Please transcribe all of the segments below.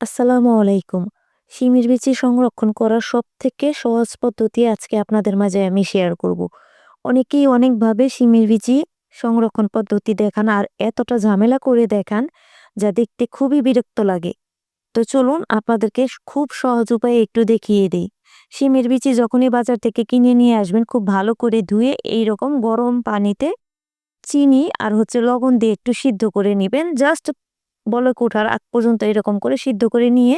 আসসালামু আলাইকুম। শিমের বিচি সংরক্ষণ করার সব থেকে সহজ পদ্ধতি আজকে আপনাদের মাঝে আমি শেয়ার করব। অনেকেই অনেকভাবে শিমের বিচি সংরক্ষণ পদ্ধতি দেখান আর এতটা ঝামেলা করে দেখান যা দেখতে খুবই বিরক্ত লাগে। তো চলুন আপনাদেরকে খুব সহজ উপায়ে একটু দেখিয়ে দিই। শিমের বিচি যখনই বাজার থেকে কিনে নিয়ে আসবেন, খুব ভালো করে ধুয়ে এই রকম গরম পানিতে চিনি আর হচ্ছে লবণ দিয়ে একটু সিদ্ধ করে নেবেন। জাস্ট বলক ওঠার আগ পর্যন্ত এরকম করে সিদ্ধ করে নিয়ে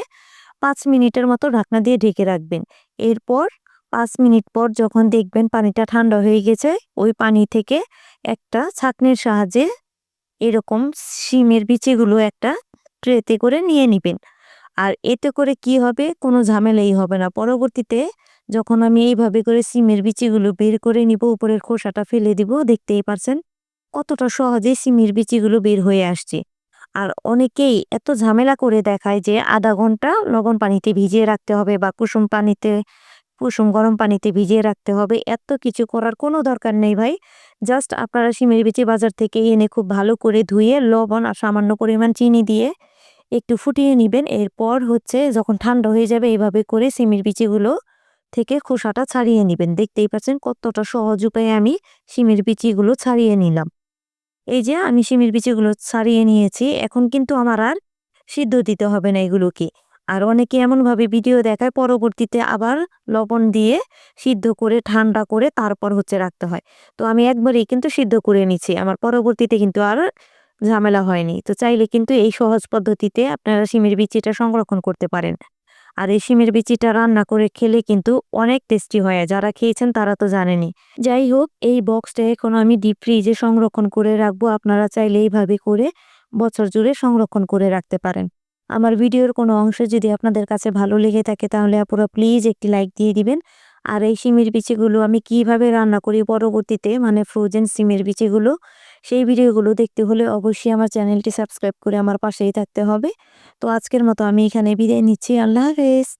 পাঁচ মিনিটের মতো ঢাকনা দিয়ে ঢেকে রাখবেন। এরপর পাঁচ মিনিট পর যখন দেখবেন পানিটা ঠান্ডা হয়ে গেছে, ওই পানি থেকে একটা ছাঁকনির সাহায্যে এরকম শিমের বিচিগুলো একটা ট্রেতে করে নিয়ে নিবেন। আর এতে করে কি হবে? কোনো ঝামেলাই হবে না। পরবর্তীতে যখন আমি এইভাবে করে সিমের বিচিগুলো বের করে নিব, উপরের খোসাটা ফেলে দিব, দেখতেই পারছেন কতটা সহজে সিমের বিচিগুলো বের হয়ে আসছে। আর অনেকেই এত ঝামেলা করে দেখায় যে আধা ঘণ্টা লবণ পানিতে ভিজিয়ে রাখতে হবে বা কুসুম পানিতে, কুসুম গরম পানিতে ভিজিয়ে রাখতে হবে। এত কিছু করার কোনো দরকার নেই ভাই। জাস্ট আপনারা শিমের বিচি বাজার থেকে এনে খুব ভালো করে ধুয়ে, লবণ আর সামান্য পরিমাণ চিনি দিয়ে একটু ফুটিয়ে নেবেন। এরপর হচ্ছে যখন ঠান্ডা হয়ে যাবে এইভাবে করে সিমের বিচিগুলো থেকে খোসাটা ছাড়িয়ে নেবেন। দেখতেই পাচ্ছেন কতটা সহজ উপায়ে আমি শিমের বিচিগুলো ছাড়িয়ে নিলাম। এই যে আমি শিমের বিচিগুলো ছাড়িয়ে নিয়েছি, এখন কিন্তু আমার আর সিদ্ধ দিতে হবে না এগুলোকে। আর অনেকে এমনভাবে ভিডিও দেখায়, পরবর্তীতে আবার লবণ দিয়ে সিদ্ধ করে, ঠান্ডা করে তারপর হচ্ছে রাখতে হয়। তো আমি একবারেই কিন্তু সিদ্ধ করে নিচ্ছি, আমার পরবর্তীতে কিন্তু আর ঝামেলা হয়নি। তো চাইলে কিন্তু এই সহজ পদ্ধতিতে আপনারা শিমের বিচিটা সংরক্ষণ করতে পারেন। আর এই বিচিটা রান্না করে খেলে কিন্তু অনেক টেস্টি হয় যারা খেয়েছেন তারা তো জানেনি যাই হোক, এই বক্সটা এখন আমি ডিপ ফ্রিজে সংরক্ষণ করে রাখব। আপনারা চাইলে এইভাবে করে বছর জুড়ে সংরক্ষণ করে রাখতে পারেন। আমার ভিডিওর কোনো অংশ যদি আপনাদের কাছে ভালো লেগে থাকে তাহলে আপুরা প্লিজ একটি লাইক দিয়ে দিবেন। আর এই সিমের বিচিগুলো আমি কীভাবে রান্না করি পরবর্তীতে মানে ফ্রোজেন সিমের বিচিগুলো, সেই ভিডিওগুলো দেখতে হলে অবশ্যই আমার চ্যানেলটি সাবস্ক্রাইব করে আমার পাশেই থাকতে হবে। তো আজকের মতো আমি এখানে বিদায় নিচ্ছি। আল্লাহ হাফেজ।